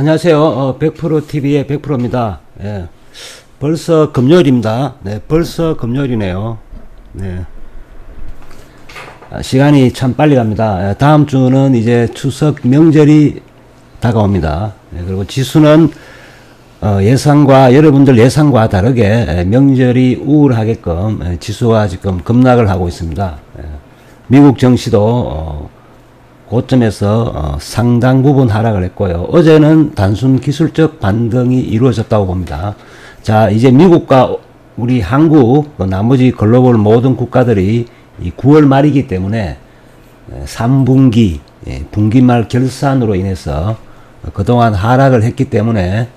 안녕하세요. 어, 100%TV의 100%입니다. 예. 벌써 금요일입니다. 네, 벌써 금요일이네요. 네. 아, 시간이 참 빨리 갑니다. 예, 다음 주는 이제 추석 명절이 다가옵니다. 예, 그리고 지수는 어, 예상과 여러분들 예상과 다르게 예, 명절이 우울하게끔 예, 지수가 지금 급락을 하고 있습니다. 예. 미국 정시도 어, 고점에서 어, 상당 부분 하락을 했고요. 어제는 단순 기술적 반등이 이루어졌다고 봅니다. 자, 이제 미국과 우리 한국, 그 나머지 글로벌 모든 국가들이 이 9월 말이기 때문에 3분기, 예, 분기 말 결산으로 인해서 그동안 하락을 했기 때문에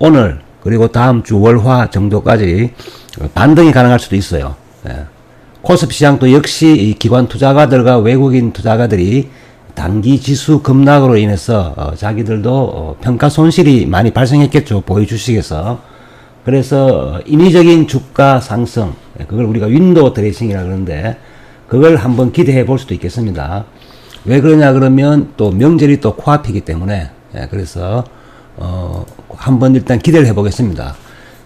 오늘 그리고 다음 주 월화 정도까지 반등이 가능할 수도 있어요. 예. 코스피 시장도 역시 이 기관 투자가들과 외국인 투자가들이 단기 지수 급락으로 인해서 어, 자기들도 어, 평가 손실이 많이 발생했겠죠. 주식에서. 그래서 어, 인위적인 주가 상승, 예, 그걸 우리가 윈도우 드레싱이라 그러는데 그걸 한번 기대해 볼 수도 있겠습니다. 왜 그러냐 그러면 또 명절이 또 코앞이기 때문에 예, 그래서 어, 한번 일단 기대를 해보겠습니다.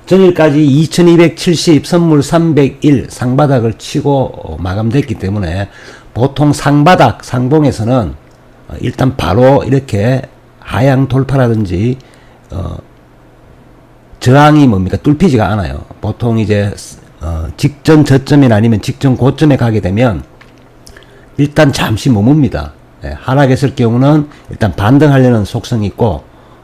전일까지 2270 선물 301 상바닥을 치고 어, 마감됐기 때문에 보통 상바닥 상봉에서는 어, 일단 바로 이렇게 하향 돌파라든지 어, 저항이 뭡니까 뚫히지가 않아요. 보통 이제 어, 직전 저점이나 아니면 직전 고점에 가게 되면 일단 잠시 머뭅니다. 예, 하락했을 경우는 일단 반등하려는 속성이 있고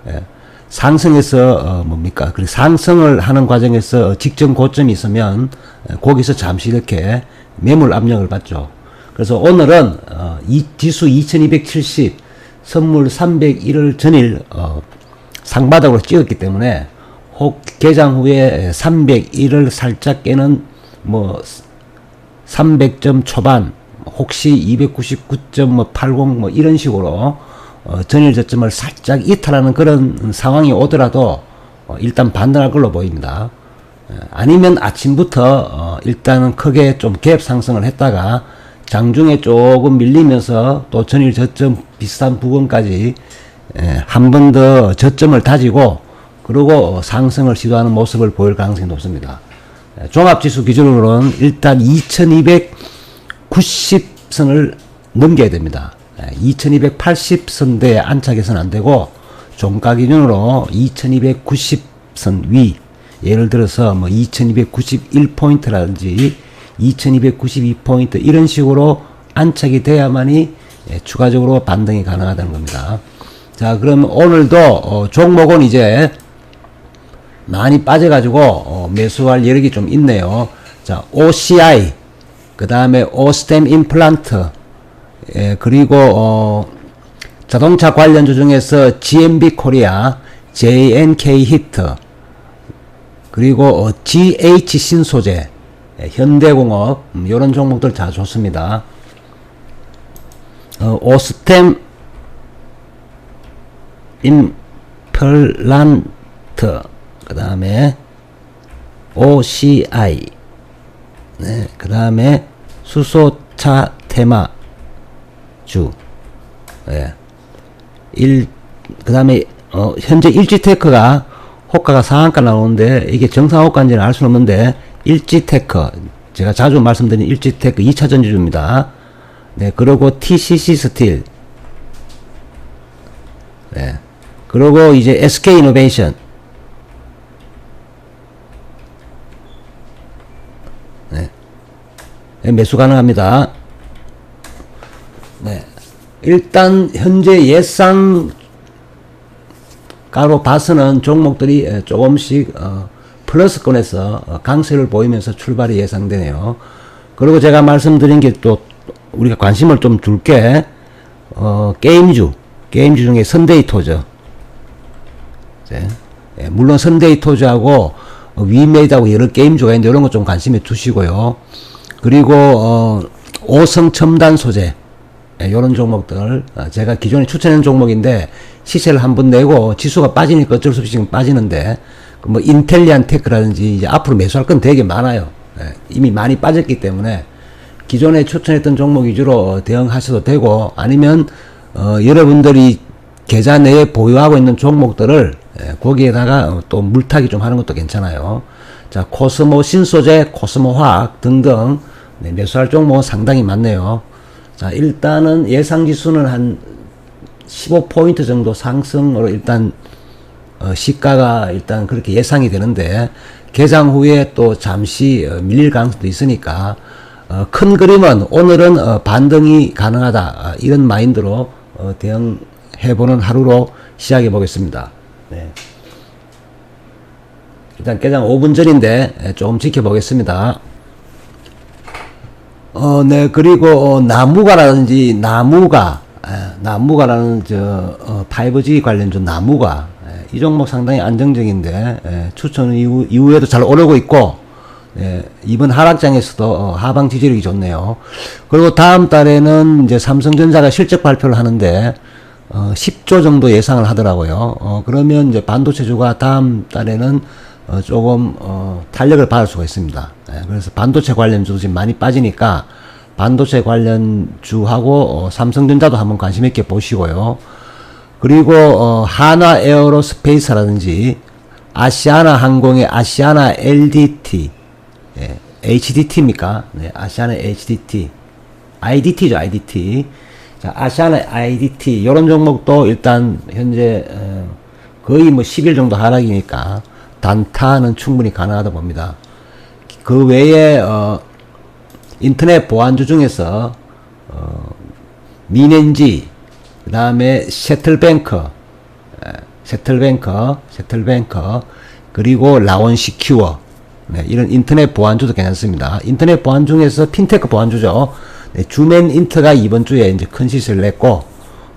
예, 상승해서 어, 뭡니까 그 상승을 하는 과정에서 직전 고점이 있으면 예, 거기서 잠시 이렇게 매물 압력을 받죠. 그래서 오늘은 어, 이 지수 2270 선물 301을 전일 어, 상바닥으로 찍었기 때문에 혹 개장 후에 301을 살짝 깨는 뭐 300점 초반 혹시 299.80뭐 이런 식으로 어, 전일 저점을 살짝 이탈하는 그런 상황이 오더라도 어, 일단 반등할 걸로 보입니다. 어, 아니면 아침부터 어, 일단은 크게 좀 갭 상승을 했다가 장중에 조금 밀리면서 또 전일 저점 비슷한 부분까지 예, 한번 더 저점을 다지고 그리고 상승을 시도하는 모습을 보일 가능성이 높습니다. 예, 종합지수 기준으로는 일단 2290선을 넘겨야 됩니다. 2280선대에 안착해서는 안 되고 종가 기준으로 2290선 위 예를 들어서 뭐 2291포인트라든지 2292포인트 이런 식으로 안착이 돼야만이 예, 추가적으로 반등이 가능하다는 겁니다. 자, 그럼 오늘도 어, 종목은 이제 많이 빠져가지고 어, 매수할 여력이 좀 있네요. 자, OCI, 그 다음에 오스템 임플란트, 예, 그리고 어, 자동차 관련주 중에서 GMB 코리아, JNK 히트, 그리고 어, GH 신소재, 예, 현대공업 음, 이런 종목들 다 좋습니다. 어, 오스템 임플란트 그 다음에 OCI 네, 그 다음에 수소차 테마주 예. 일, 그 다음에 어, 현재 일지테크가 호가가 상한가 나오는데 이게 정상 호가인지는 알 수는 없는데 일지테크 제가 자주 말씀드린 일지테크 2차 전지주입니다. 네, 그리고 TCC 스틸 네. 그리고 이제 SK 이노베이션 네. 네, 매수 가능합니다. 네. 일단 현재 예상 가로 봐서는 종목들이 조금씩 어, 플러스권에서 어, 강세를 보이면서 출발이 예상되네요. 그리고 제가 말씀드린 게 또 우리가 관심을 좀 줄게 어, 게임주 게임주 중에 선데이토죠. 네. 예, 물론 선데이토즈하고 어, 위메이드하고 여러 게임주가 있는데 이런 거 좀 관심에 두시고요. 그리고 어, 오성 첨단 소재 예, 이런 종목들 어, 제가 기존에 추천한 종목인데 시세를 한번 내고 지수가 빠지니까 어쩔 수 없이 지금 빠지는데 그 뭐 인텔리안 테크라든지 이제 앞으로 매수할 건 되게 많아요. 예, 이미 많이 빠졌기 때문에 기존에 추천했던 종목 위주로 어, 대응하셔도 되고 아니면 어, 여러분들이 계좌 내에 보유하고 있는 종목들을 예, 거기에다가 어, 또 물타기 좀 하는 것도 괜찮아요. 자, 코스모 신소재, 코스모 화학 등등 네, 매수할 종목은 상당히 많네요. 자, 일단은 예상 지수는 한 15포인트 정도 상승으로 일단 어, 시가가 일단 그렇게 예상이 되는데 개장 후에 또 잠시 어, 밀릴 가능성도 있으니까 어, 큰 그림은 오늘은 어, 반등이 가능하다 아, 이런 마인드로 어, 대응해보는 하루로 시작해 보겠습니다. 네. 일단 개장 5분 전인데 예, 조금 지켜보겠습니다. 어, 네, 그리고, 어, 나무가라든지, 나무가, 에, 나무가라는, 저, 어, 5G 관련주 나무가, 에, 이 종목 상당히 안정적인데, 에, 추천 이후, 이후에도 잘 오르고 있고, 예, 이번 하락장에서도 어, 하방 지지력이 좋네요. 그리고 다음 달에는 이제 삼성전자가 실적 발표를 하는데, 어, 10조 정도 예상을 하더라고요. 어, 그러면 이제 반도체주가 다음 달에는 어, 조금 어, 탄력을 받을 수가 있습니다. 예, 그래서 반도체 관련주도 지금 많이 빠지니까 반도체 관련주하고 어, 삼성전자도 한번 관심 있게 보시고요. 그리고 어, 하나 에어로스페이스라든지 아시아나 항공의 아시아나 LDT, 예, HDT입니까? 네, 아시아나 HDT, IDT죠, IDT. 자, 아시아나 IDT 이런 종목도 일단 현재 어, 거의 뭐 10일 정도 하락이니까 단타는 충분히 가능하다 봅니다. 그 외에 어, 인터넷 보안주 중에서 어, 미넨지 그 다음에 에, 셔틀뱅크 셔틀뱅크 그리고 라원시큐어 네, 이런 인터넷 보안주도 괜찮습니다. 인터넷 보안 중에서 핀테크 보안주죠. 네, 주맨 인트가 이번 주에 이제 큰 시세를 냈고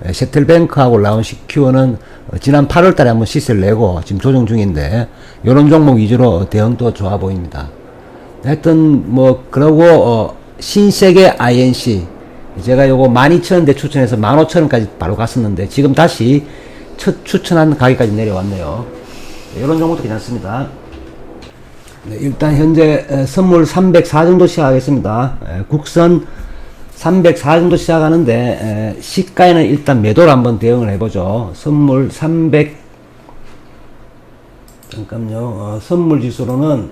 네, 셔틀뱅크하고 라운시큐어는 어, 지난 8월 달에 한번 시세를 내고 지금 조정 중인데 이런 종목 위주로 대응도 좋아 보입니다. 하여튼 뭐 그러고 어, 신세계 INC 제가 요거 12,000원대 추천해서 15,000원까지 바로 갔었는데 지금 다시 첫 추천한 가격까지 내려왔네요. 이런 종목도 괜찮습니다. 네, 일단 현재 에, 선물 304 정도 시작하겠습니다. 에, 국선 304 정도 시작하는데 에, 시가에는 일단 매도를 한번 대응을 해보죠. 선물 300 잠깐요. 어, 선물 지수로는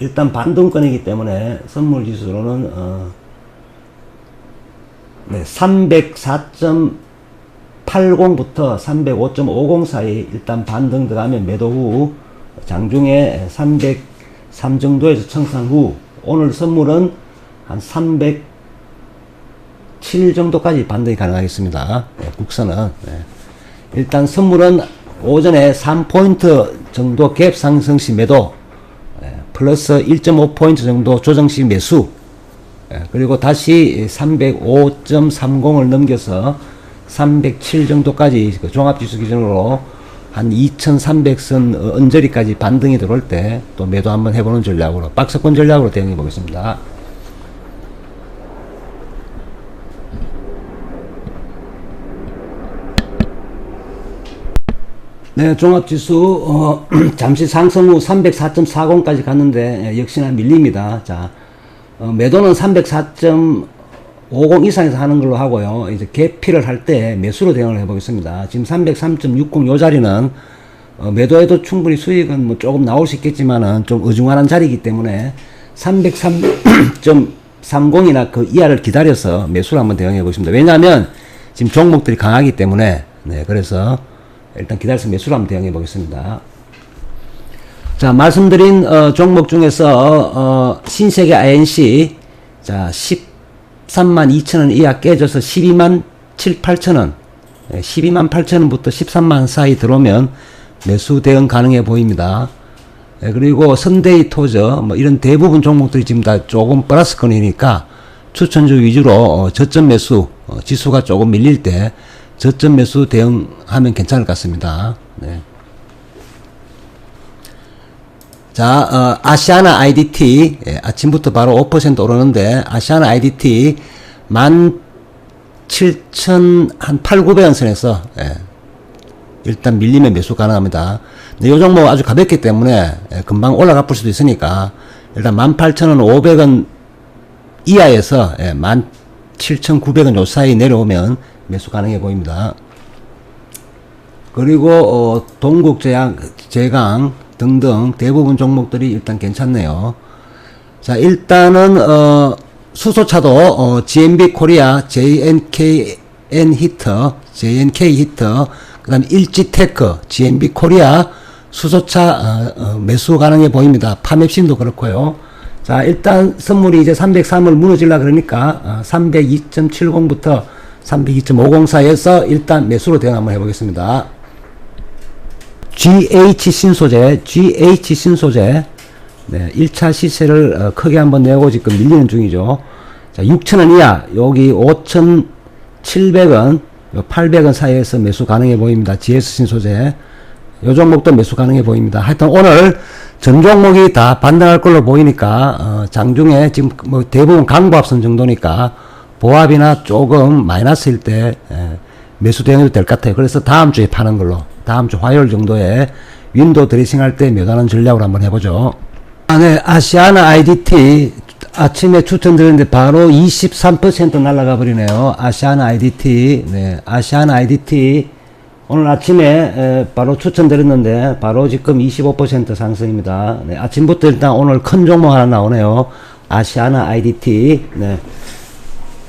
일단 반동권이기 때문에 선물 지수로는 어, 네, 304.80부터 305.50 사이 일단 반등 들어가면 매도 후 장중에 303 정도에서 청산 후 오늘 선물은 한 307 정도까지 반등이 가능하겠습니다. 네, 국선은 네. 일단 선물은 오전에 3포인트 정도 갭 상승 시 매도 예, 플러스 1.5포인트 정도 조정 시 매수 예, 그리고 다시 305.30을 넘겨서 307 정도까지 그 종합지수 기준으로 한 2300선 언저리까지 반등이 들어올 때 또 매도 한번 해보는 전략으로 박스권 전략으로 대응해 보겠습니다. 네, 종합지수 어, 잠시 상승 후 304.40까지 갔는데 예, 역시나 밀립니다. 자, 어, 매도는 304.50 이상에서 하는 걸로 하고요. 이제 개피를 할 때 매수로 대응을 해보겠습니다. 지금 303.60요 자리는 어, 매도해도 충분히 수익은 뭐 조금 나올 수 있겠지만은 좀 어중간한 자리이기 때문에 303.30이나 그 이하를 기다려서 매수를 한번 대응해 보겠습니다. 왜냐하면 지금 종목들이 강하기 때문에 네, 그래서 일단 기다려서 매수를 한번 대응해 보겠습니다. 자, 말씀드린 어, 종목 중에서 어, 어, 신세계 INC 자 13만 2천원 이하 깨져서 12만 7, 8천원 12만 8천원부터 13만 사이 들어오면 매수 대응 가능해 보입니다. 예, 그리고 선데이 토저 뭐 이런 대부분 종목들이 지금 다 조금 플러스권이니까 추천주 위주로 어, 저점 매수 어, 지수가 조금 밀릴 때 저점 매수 대응하면 괜찮을 것 같습니다. 네. 자, 어, 아시아나 IDT 예, 아침부터 바로 5% 오르는데 아시아나 IDT 17,000 한 8, 900원 선에서 예, 일단 밀리면 매수 가능합니다. 근데 요 종목 아주 가볍기 때문에 예, 금방 올라가 볼 수도 있으니까 일단 18,500원 이하에서 예, 17,900원 요 사이 내려오면 매수 가능해 보입니다. 그리고 어, 동국제약, 제강 등등 대부분 종목들이 일단 괜찮네요. 자 일단은 어, 수소차도 어, GMB 코리아, JNKN 히터, JNK 히터, 그다음 일지테크, GMB 코리아 수소차 어, 어, 매수 가능해 보입니다. 파맵신도 그렇고요. 자 일단 선물이 이제 303을 무너질라 그러니까 어, 302.70부터 302.50 사이에서 일단 매수로 대응 한번 해보겠습니다. GH 신소재, GH 신소재, 네, 1차 시세를 어, 크게 한번 내고 지금 밀리는 중이죠. 자, 6,000원 이하, 여기 5,700원, 800원 사이에서 매수 가능해 보입니다. GS 신소재. 요 종목도 매수 가능해 보입니다. 하여튼 오늘 전 종목이 다 반등할 걸로 보이니까, 어, 장중에 지금 뭐 대부분 강보합선 정도니까, 보합이나 조금 마이너스일 때, 예, 매수 대응해도 될 것 같아요. 그래서 다음 주에 파는 걸로, 다음 주 화요일 정도에 윈도 드레싱 할때몇 하는 전략으로 한번 해보죠. 아, 네. 아시아나 IDT 아침에 추천드렸는데 바로 23% 날아가 버리네요. 아시아나 IDT. 네. 아시아나 IDT 오늘 아침에 에, 바로 추천드렸는데 바로 지금 25% 상승입니다. 네. 아침부터 일단 오늘 큰 종목 하나 나오네요. 아시아나 IDT. 네.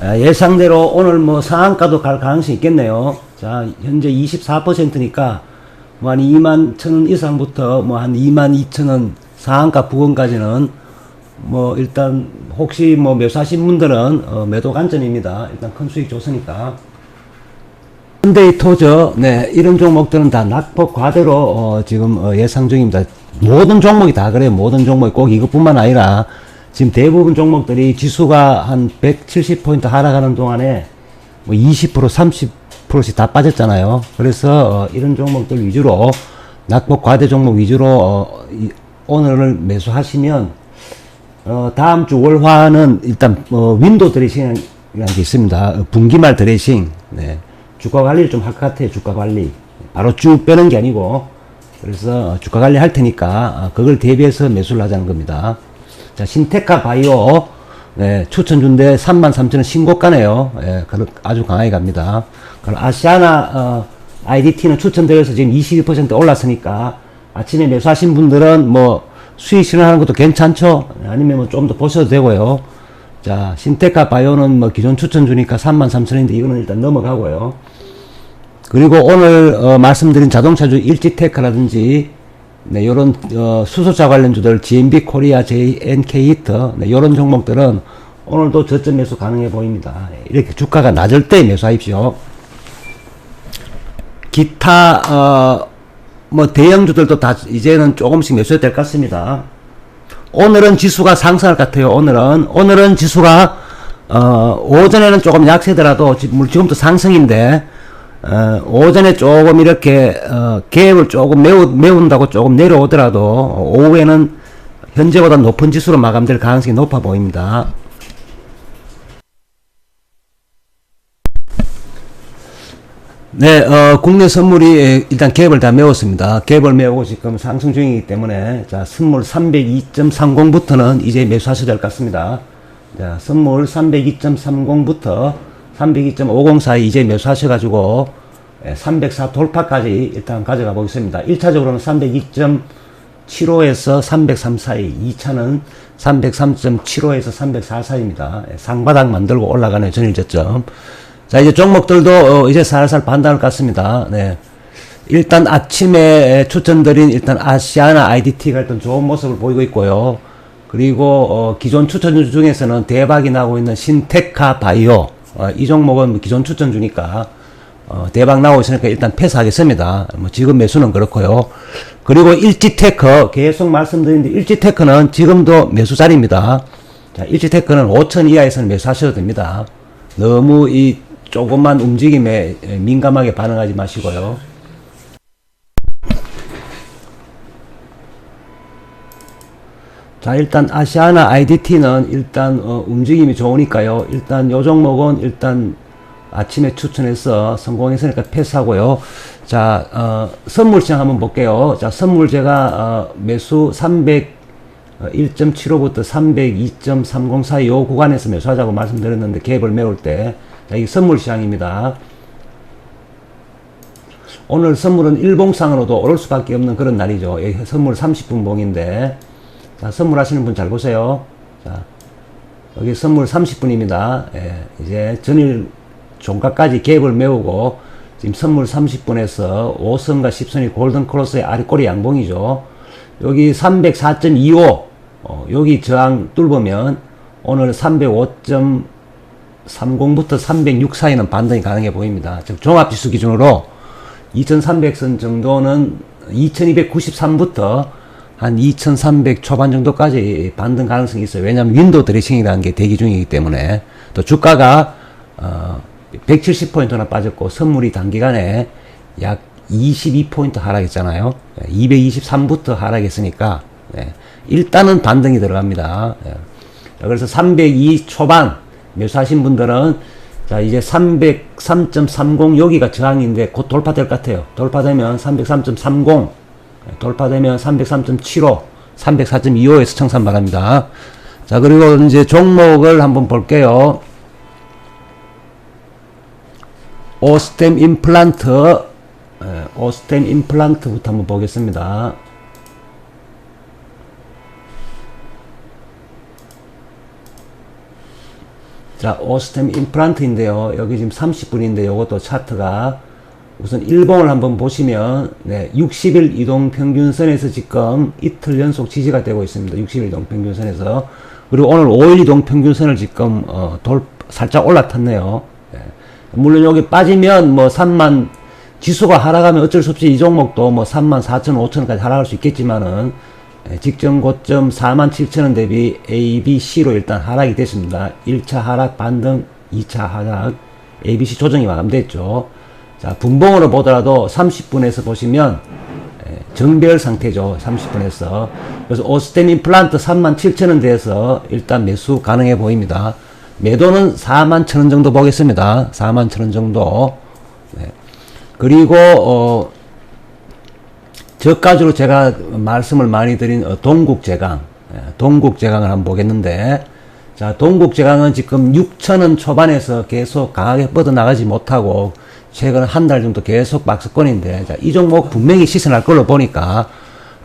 아, 예상대로 오늘 뭐 상한가도 갈 가능성이 있겠네요. 자, 현재 24%니까 뭐 한 2만 천 원 이상부터 뭐 한 2만 2천 원 상한가 부근까지는 뭐 일단 혹시 뭐 매수하신 분들은 어 매도 관점입니다. 일단 큰 수익 줬으니까. 현대이 토저, 네, 이런 종목들은 다 낙폭 과대로 어 지금 어 예상 중입니다. 모든 종목이 다 그래요. 모든 종목이 꼭 이것뿐만 아니라 지금 대부분 종목들이 지수가 한 170포인트 하락하는 동안에 뭐 20%, 30% 씩 다 빠졌잖아요. 그래서 어 이런 종목들 위주로 낙폭 과대 종목 위주로 어 이, 오늘을 매수하시면 어 다음 주 월화는 일단 어 윈도 드레싱이라는 게 있습니다. 어, 분기말 드레싱. 네. 주가 관리를 좀 할 것 같아요. 주가 관리. 바로 쭉 빼는 게 아니고 그래서 주가 관리 할 테니까 어, 그걸 대비해서 매수를 하자는 겁니다. 자, 신테카 바이오 네, 추천 준대 33,000원 신고가네요. 예, 아주 강하게 갑니다. 그럼 아시아나 어, IDT는 추천드려서 지금 22% 올랐으니까 아침에 매수하신 분들은 뭐 수익 실현하는 것도 괜찮죠? 아니면 뭐 좀 더 보셔도 되고요. 자, 신테카 바이오는 뭐 기존 추천 주니까 33,000원인데 이거는 일단 넘어가고요. 그리고 오늘 어, 말씀드린 자동차주 일지테크라든지 네, 요런 어, 수소차 관련주들 GMB 코리아, JNK 히터 네, 요런 종목들은 오늘도 저점 매수 가능해 보입니다. 이렇게 주가가 낮을 때 매수하십시오. 기타 어, 뭐 대형주들도 다 이제는 조금씩 매수해도 될것 같습니다. 오늘은 지수가 상승할 것 같아요. 오늘은 오늘은 지수가 어, 오전에는 조금 약세더라도 지금 지금도 상승인데 어, 오전에 조금 이렇게 어, 갭을 조금 메우, 메운다고 조금 내려오더라도 오후에는 현재보다 높은 지수로 마감될 가능성이 높아 보입니다. 네, 어, 국내 선물이 일단 갭을 다 메웠습니다. 갭을 메우고 지금 상승 중이기 때문에 자, 선물 302.30부터는 이제 매수하셔야 될 것 같습니다. 자, 선물 302.30부터 302.50 사이 이제 매수하셔가지고 304 돌파까지 일단 가져가 보겠습니다. 1차적으로는 302.75에서 303 사이, 2차는 303.75에서 304 사이입니다. 상바닥 만들고 올라가는 전일 저점. 자, 이제 종목들도 어, 이제 살살 반등할 것 같습니다. 네. 일단 아침에 추천드린 일단 아시아나 IDT가 일단 좋은 모습을 보이고 있고요. 그리고 어, 기존 추천주 중에서는 대박이 나고 있는 신테카 바이오 어, 이 종목은 기존 추천 주니까 어, 대박 나고 있으니까 일단 패스하겠습니다. 뭐 지금 매수는 그렇고요. 그리고 일지테크 계속 말씀드리는데 일지테크는 지금도 매수 자리입니다. 자, 일지테크는 5천 이하에서는 매수하셔도 됩니다. 너무 이 조금만 움직임에 민감하게 반응하지 마시고요. 자 일단 아시아나 IDT는 일단 어, 움직임이 좋으니까요. 일단 요 종목은 일단 아침에 추천해서 성공했으니까 패스하고요. 자 어, 선물 시장 한번 볼게요. 자 선물 제가 어, 매수 300 1.75부터 302.30 사이 요 구간에서 매수하자고 말씀드렸는데 갭을 메울 때, 자, 이 선물 시장입니다. 오늘 선물은 일봉상으로도 오를 수밖에 없는 그런 날이죠. 예, 선물 30분 봉인데 자, 선물하시는 분 잘 보세요. 자, 여기 선물 30분입니다. 예, 이제 전일 종가까지 갭을 메우고 지금 선물 30분에서 5선과 10선이 골든 크로스의 아래꼬리 양봉이죠. 여기 304.25 어, 여기 저항 뚫으면 오늘 305.30부터 306 사이는 반등이 가능해 보입니다. 즉 종합지수 기준으로 2300선 정도는 2293부터 한 2300 초반 정도까지 반등 가능성이 있어요. 왜냐하면 윈도우 드레싱이라는 게 대기 중이기 때문에 또 주가가 어 170포인트나 빠졌고 선물이 단기간에 약 22포인트 하락했잖아요. 223부터 하락했으니까 예, 일단은 반등이 들어갑니다. 예. 그래서 302 초반 매수하신 분들은 자 이제 303.30 여기가 저항인데 곧 돌파될 것 같아요. 돌파되면 303.30 예, 돌파되면 303.75 304.25에서 청산 바랍니다. 자 그리고 이제 종목을 한번 볼게요. 오스템 임플란트 예, 오스템 임플란트부터 한번 보겠습니다. 자, 오스템 임플란트인데요. 여기 지금 30분인데 이것도 차트가 우선 일봉을 한번 보시면 네, 60일 이동 평균선에서 지금 이틀 연속 지지가 되고 있습니다. 60일 이동 평균선에서 그리고 오늘 5일 이동 평균선을 지금 어, 돌 살짝 올라탔네요. 네. 물론 여기 빠지면 뭐 3만 지수가 하락하면 어쩔 수 없이 이 종목도 뭐 3만 4천 5천까지 하락할 수 있겠지만은 예, 직전 고점 4만 7천원 대비 A, B, C로 일단 하락이 됐습니다. 1차 하락 반등, 2차 하락, A, B, C 조정이 마감됐죠. 자, 분봉으로 보더라도 30분에서 보시면 예, 정별 상태죠. 30분에서. 그래서 오스템 임플란트 3만 7천원 대에서 일단 매수 가능해 보입니다. 매도는 4만 천원 정도 보겠습니다. 4만 천원 정도. 네. 그리고, 어, 저가지로 제가 말씀을 많이 드린 어, 동국제강, 예, 동국제강을 한번 보겠는데, 자, 동국제강은 지금 6천원 초반에서 계속 강하게 뻗어나가지 못하고, 최근 한 달 정도 계속 박스권인데, 자, 이 종목 분명히 시선할 걸로 보니까,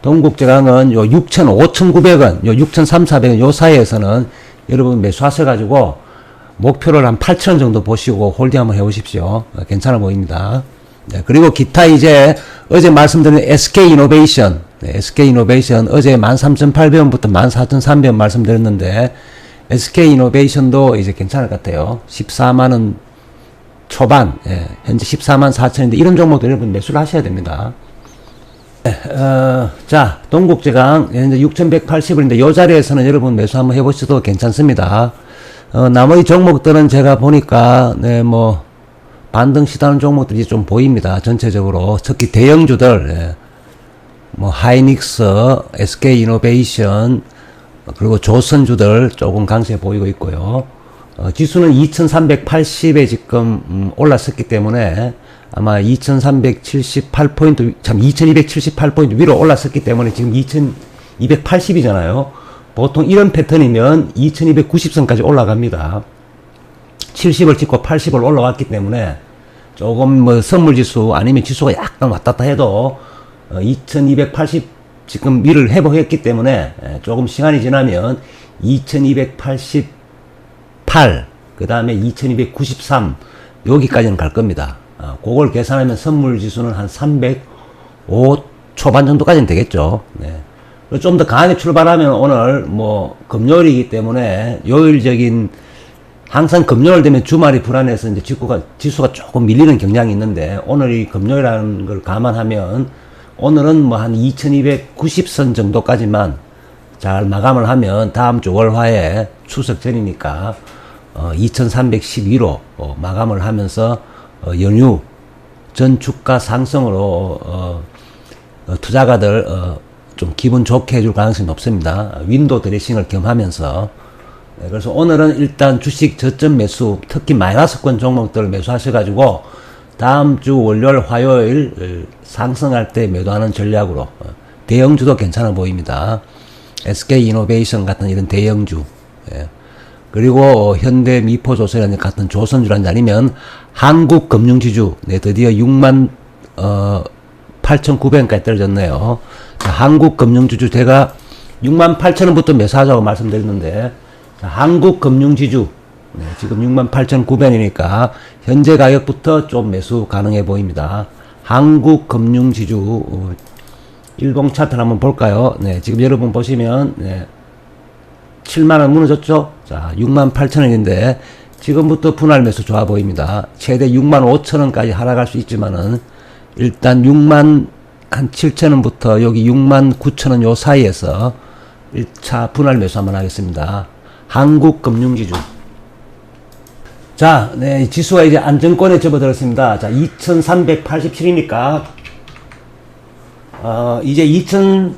동국제강은 요 6천, 5,900원, 요 6천 3, 400원 요 사이에서는 여러분 매수하셔가지고, 목표를 한 8천원 정도 보시고 홀딩 한번 해보십시오. 어, 괜찮아 보입니다. 네, 그리고 기타 이제 어제 말씀드린 SK 이노베이션, 네, SK 이노베이션 어제 13,800원부터 14,300원 말씀드렸는데 SK 이노베이션도 이제 괜찮을 것 같아요. 14만 원 초반, 예, 현재 14만 4천인데 이런 종목들 여러분 매수를 하셔야 됩니다. 네, 어, 자, 동국제강 현재 6,180원인데 이 자리에서는 여러분 매수 한번 해보셔도 괜찮습니다. 어, 나머지 종목들은 제가 보니까 네, 뭐 반등 시다는 종목들이 좀 보입니다. 전체적으로 특히 대형주들 예. 뭐 하이닉스, SK 이노베이션 그리고 조선주들 조금 강세 보이고 있고요. 어, 지수는 2380에 지금 음, 올랐었기 때문에 아마 2378포인트 참 2278포인트 위로 올랐었기 때문에 지금 2280이잖아요. 보통 이런 패턴이면 2290선까지 올라갑니다. 70을 찍고 80을 올라왔기 때문에 조금 뭐 선물 지수 아니면 지수가 약간 왔다 갔다 해도 어, 2280 지금 위를 회복했기 때문에 예, 조금 시간이 지나면 2288, 그 다음에 2293 여기까지는 갈 겁니다. 어, 그걸 계산하면 선물 지수는 한 305 초반 정도까지는 되겠죠. 네. 좀더 강하게 출발하면 오늘 뭐 금요일이기 때문에 요일적인 항상 금요일 되면 주말이 불안해서 이제 지수가, 지수가 조금 밀리는 경향이 있는데 오늘이 금요일이라는 걸 감안하면 오늘은 뭐 한 2290선 정도까지만 잘 마감을 하면 다음 주 월화에 추석 전이니까 어 2312로 어 마감을 하면서 어 연휴 전 주가 상승으로 어, 어 투자가들 어 좀 기분 좋게 해줄 가능성이 높습니다. 윈도 드레싱을 겸하면서 네, 그래서 오늘은 일단 주식 저점 매수, 특히 마이너스권 종목들을 매수하셔가지고 다음 주 월요일, 화요일 상승할 때 매도하는 전략으로 어, 대형주도 괜찮아 보입니다. SK 이노베이션 같은 이런 대형주, 예. 그리고 현대 미포조선 같은 조선주라는 아니면 한국 금융지주, 네, 드디어 6만 어, 8,900원까지 떨어졌네요. 자, 한국금융지주 제가 68,000원부터 매수하자고 말씀드렸는데 자, 한국금융지주 네, 지금 68,900원이니까 현재 가격부터 좀 매수 가능해 보입니다. 한국금융지주 어, 일봉 차트를 한번 볼까요? 네, 지금 여러분 보시면 네, 7만원 무너졌죠? 자, 6만 8천원인데, 지금부터 분할 매수 좋아 보입니다. 최대 6만 5천원까지 하락할 수 있지만은, 일단 6만 한 7천원부터 여기 6만 9천원 요 사이에서 1차 분할 매수 한번 하겠습니다. 한국금융지주. 자, 네, 지수가 이제 안정권에 접어들었습니다. 자, 2387이니까, 어, 이제 2000,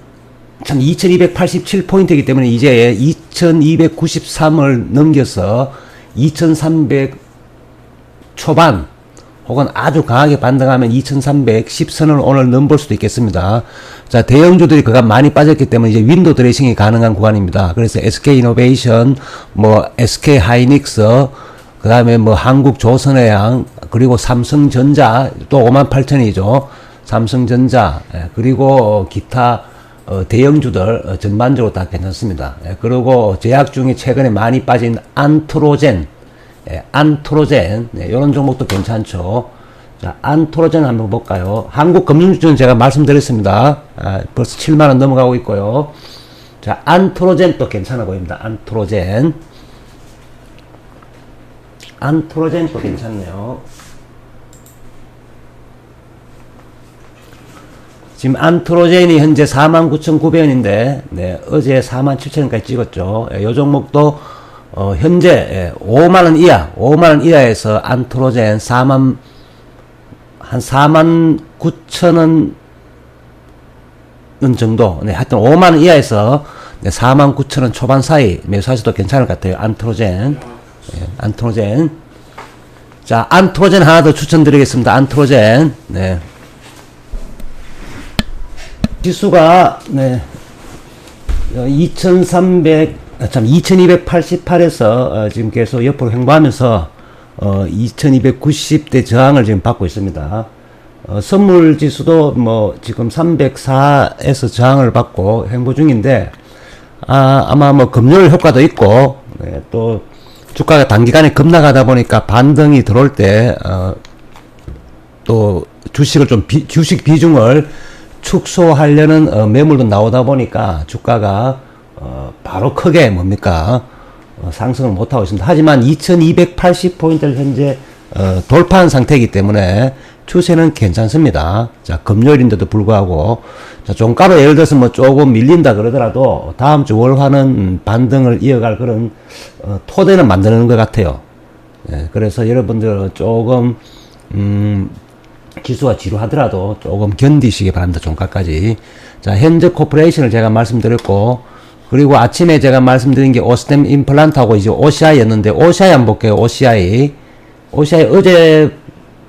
참 2287포인트이기 때문에 이제 2293을 넘겨서 2300 초반 혹은 아주 강하게 반등하면 2310선을 오늘 넘볼 수도 있겠습니다. 자, 대형주들이 그간 많이 빠졌기 때문에 이제 윈도 드레싱이 가능한 구간입니다. 그래서 SK 이노베이션, 뭐 SK 하이닉스, 그 다음에 뭐 한국 조선해양, 그리고 삼성전자, 또 58,000이죠. 삼성전자, 예, 그리고 기타 어, 대형주들 어, 전반적으로 다 괜찮습니다. 예, 그리고 제약 중에 최근에 많이 빠진 안트로젠, 예, 안트로젠, 네, 이런 종목도 괜찮죠. 자, 안트로젠 한번 볼까요? 한국금융주는 제가 말씀드렸습니다. 아, 벌써 7만 원 넘어가고 있고요. 자, 안트로젠 또 괜찮아 보입니다. 안트로젠. 안트로젠 또 괜찮네요. 지금 안트로젠이 현재 49,900원인데, 네, 어제 47,000원까지 찍었죠. 예, 요 종목도, 어, 현재, 예, 5만원 이하, 5만원 이하에서 안트로젠 4만, 한 4만 9천원 원 정도, 네, 하여튼 5만원 이하에서, 네, 4만 9천원 초반 사이 매수하셔도 괜찮을 것 같아요. 안트로젠. 예, 안트로젠. 자, 안트로젠 하나 더 추천드리겠습니다. 안트로젠. 네. 지수가 네. 2300, 아, 참 2288에서 어, 지금 계속 옆으로 횡보하면서 어, 2290대 저항을 지금 받고 있습니다. 어, 선물 지수도 뭐 지금 304에서 저항을 받고 횡보 중인데 아, 아마 뭐 금요일 효과도 있고 네, 또 주가가 단기간에 급락하다 보니까 반등이 들어올 때 어, 또 주식을 좀 비, 주식 비중을 축소하려는 어, 매물도 나오다 보니까 주가가 어, 바로 크게 뭡니까 어, 상승을 못하고 있습니다. 하지만 2280포인트를 현재 어, 돌파한 상태이기 때문에 추세는 괜찮습니다. 자, 금요일인데도 불구하고, 자, 종가로 예를 들어서 뭐 조금 밀린다 그러더라도 다음 주 월화는 반등을 이어갈 그런, 어, 토대는 만드는 것 같아요. 예, 그래서 여러분들 조금, 음, 기수가 지루하더라도 조금 견디시기 바랍니다. 종가까지. 자, 현재 코퍼레이션을 제가 말씀드렸고, 그리고 아침에 제가 말씀드린 게 오스템 임플란트하고 이제 OCI였는데, OCI 한번 볼게요. OCI. OCI 어제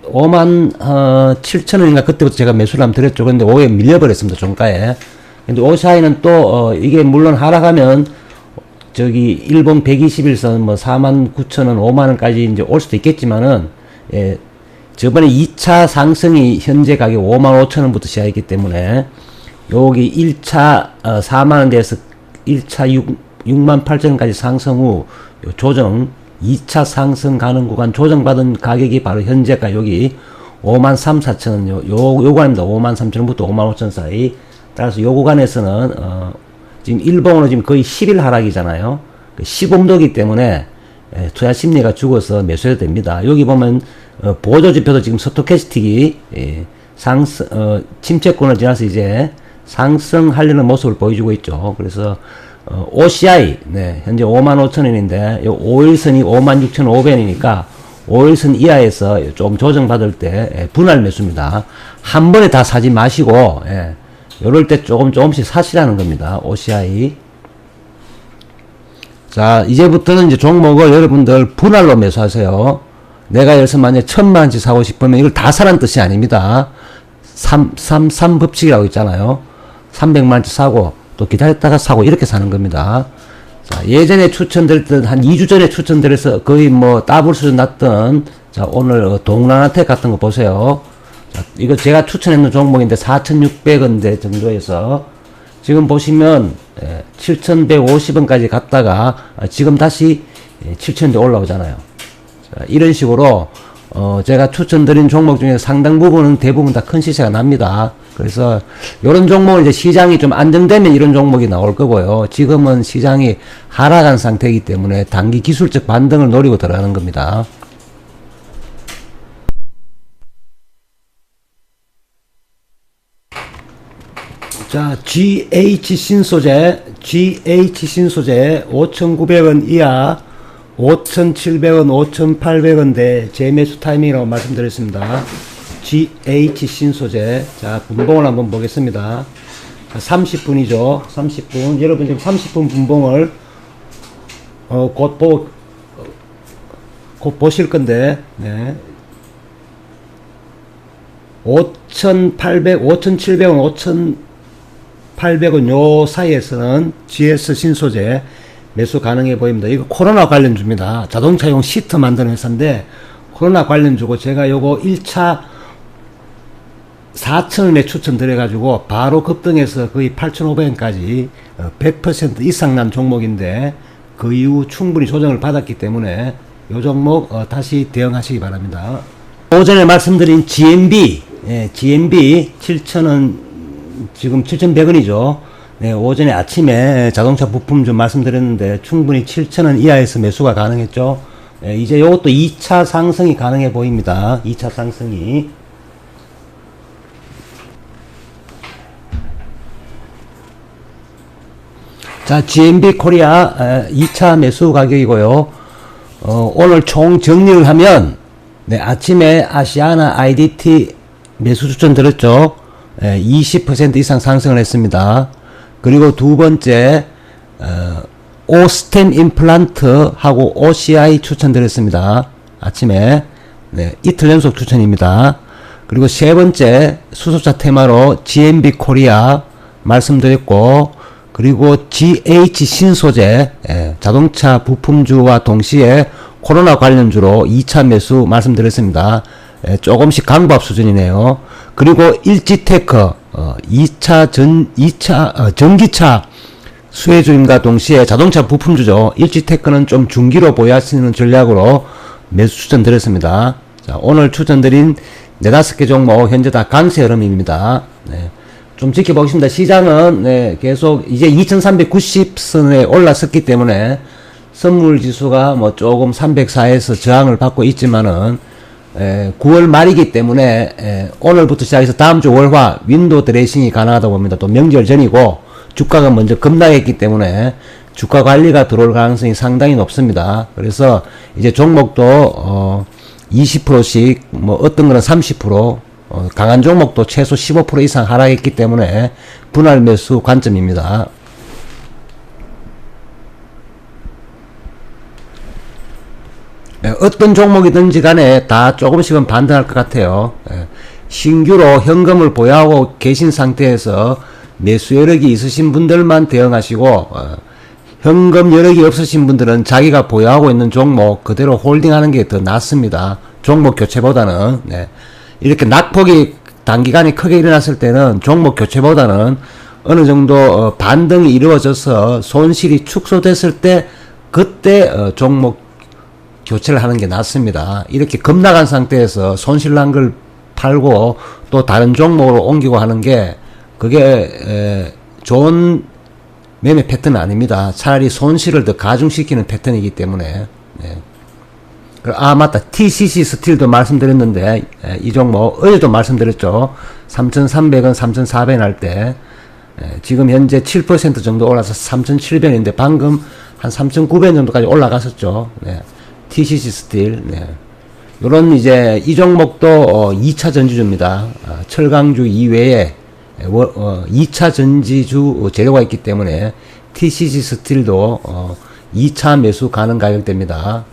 5만, 어, 7천 원인가 그때부터 제가 매수를 한번 드렸죠. 근데 오후에 밀려버렸습니다. 종가에. 근데 OCI는 또, 어, 이게 물론 하락하면, 저기, 일본 121선 뭐 4만 9천 원, 5만 원까지 이제 올 수도 있겠지만은, 예, 저번에 2차 상승이 현재 가격 5만 5천 원부터 시작했기 때문에 여기 1차 어, 4만 원대에서 1차 6, 6만 8천 원까지 상승 후 조정 2차 상승 가는 구간 조정받은 가격이 바로 현재가 여기 5만 3, 4천 원 요, 요, 요 구간입니다. 5만 3천 원부터 5만 5천 사이. 따라서 요 구간에서는 어, 지금 일봉으로 지금 거의 10일 하락이잖아요. 15음도기 때문에 예, 투자 심리가 죽어서 매수해도 됩니다. 여기 보면 어, 보조 지표도 지금 스토캐스틱이 예, 상승 어, 침체권을 지나서 이제 상승하려는 모습을 보여주고 있죠. 그래서 어, OCI 네, 현재 5만 5천 원인데 요 5일선이 5만 6천 5백원이니까 5일선 이하에서 좀 조정받을 때 예, 분할 매수입니다. 한 번에 다 사지 마시고 예, 요럴 때 조금 조금씩 사시라는 겁니다. OCI 자, 이제부터는 이제 종목을 여러분들 분할로 매수하세요. 내가 여기서 만약에 천만 원치 사고 싶으면 이걸 다 사라는 뜻이 아닙니다. 3, 3, 3 법칙이라고 있잖아요. 300만 원치 사고, 또 기다렸다가 사고, 이렇게 사는 겁니다. 자, 예전에 추천드렸던, 한 2주 전에 추천드려서 거의 뭐 더블 수준 났던, 자, 오늘 어, 동남아텍 같은 거 보세요. 자, 이거 제가 추천했는 종목인데 4,600원대 정도에서 지금 보시면 7,150원까지 갔다가 아, 지금 다시 7,000원대 올라오잖아요. 자, 이런 식으로 어, 제가 추천드린 종목 중에 상당 부분은 대부분 다 큰 시세가 납니다. 그래서 이런 종목은 이제 시장이 좀 안정되면 이런 종목이 나올 거고요. 지금은 시장이 하락한 상태이기 때문에 단기 기술적 반등을 노리고 들어가는 겁니다. 자, GH 신소재, GH 신소재 5,900원 이하 5,700원, 5,800원대 재매수 타이밍이라고 말씀드렸습니다. GH 신소재. 자, 분봉을 한번 보겠습니다. 자, 30분이죠. 30분. 여러분 지금 30분 분봉을 어, 곧 보, 곧 보실 건데, 네. 5,800, 5,700원, 5,800원 요 사이에서는 GS 신소재 매수 가능해 보입니다. 이거 코로나 관련주입니다. 자동차용 시트 만드는 회사인데 코로나 관련주고 제가 요거 1차 4천원에 추천드려가지고 바로 급등해서 거의 8,500원까지 100% 어, 이상 난 종목인데 그 이후 충분히 조정을 받았기 때문에 요 종목 어, 다시 대응하시기 바랍니다. 오전에 말씀드린 GMB, 예, GMB 7,000원 지금 7,100원이죠. 네, 오전에 아침에 자동차 부품 좀 말씀드렸는데 충분히 7,000원 이하에서 매수가 가능했죠. 네, 이제 이것도 2차 상승이 가능해 보입니다. 2차 상승이. 자, GMB 코리아 2차 매수 가격이고요. 어, 오늘 총 정리를 하면 네, 아침에 아시아나 IDT 매수 추천 드렸죠. 예, 20% 이상 상승을 했습니다. 그리고 두 번째 어, 오스템 임플란트 하고 OCI 추천드렸습니다. 아침에 네, 이틀 연속 추천입니다. 그리고 세 번째 수소차 테마로 GMB 코리아 말씀드렸고 그리고 GH 신소재 예, 자동차 부품주와 동시에 코로나 관련주로 2차 매수 말씀드렸습니다. 예, 조금씩 강밥 수준이네요. 그리고 일지테크 어, 2차 전 2차 어, 전기차 수혜주임과 동시에 자동차 부품주죠. 일지테크는 좀 중기로 보유하시는 전략으로 매수 추천드렸습니다. 자, 오늘 추천드린 네다섯 개 종목 현재 다 강세 흐름입니다. 네. 좀 지켜보겠습니다. 시장은 네, 계속 이제 2390선에 올라섰기 때문에 선물 지수가 뭐 조금 304에서 저항을 받고 있지만은 에, 9월 말이기 때문에 에, 오늘부터 시작해서 다음 주 월화 윈도 드레싱이 가능하다고 봅니다. 또 명절 전이고 주가가 먼저 급락했기 때문에 주가 관리가 들어올 가능성이 상당히 높습니다. 그래서 이제 종목도 어 20%씩 뭐 어떤 거는 30% 어, 강한 종목도 최소 15% 이상 하락했기 때문에 분할 매수 관점입니다. 어떤 종목이든지 간에 다 조금씩은 반등할 것 같아요. 예, 신규로 현금을 보유하고 계신 상태에서 매수 여력이 있으신 분들만 대응하시고 어, 현금 여력이 없으신 분들은 자기가 보유하고 있는 종목 그대로 홀딩하는 게 더 낫습니다. 종목 교체보다는 네. 이렇게 낙폭이 단기간에 크게 일어났을 때는 종목 교체보다는 어느 정도 어, 반등이 이루어져서 손실이 축소됐을 때 그때 어, 종목 교체를 하는 게 낫습니다. 이렇게 급락한 상태에서 손실 난 걸 팔고 또 다른 종목으로 옮기고 하는 게 그게 에, 좋은 매매 패턴은 아닙니다. 차라리 손실을 더 가중시키는 패턴이기 때문에 네. 아 맞다 TCC 스틸도 말씀드렸는데 에, 이 종목 어제도 말씀드렸죠. 3,300원, 3,400원 할때 지금 현재 7% 정도 올라서 3,700원인데 방금 한 3,900원 정도까지 올라갔었죠. 네. TCC 스틸, 네. 요런 이제 이 종목도 어 2차 전지주입니다. 어 철강주 이외에 어 2차 전지주 재료가 있기 때문에 TCC 스틸도 어 2차 매수 가능 가격대입니다.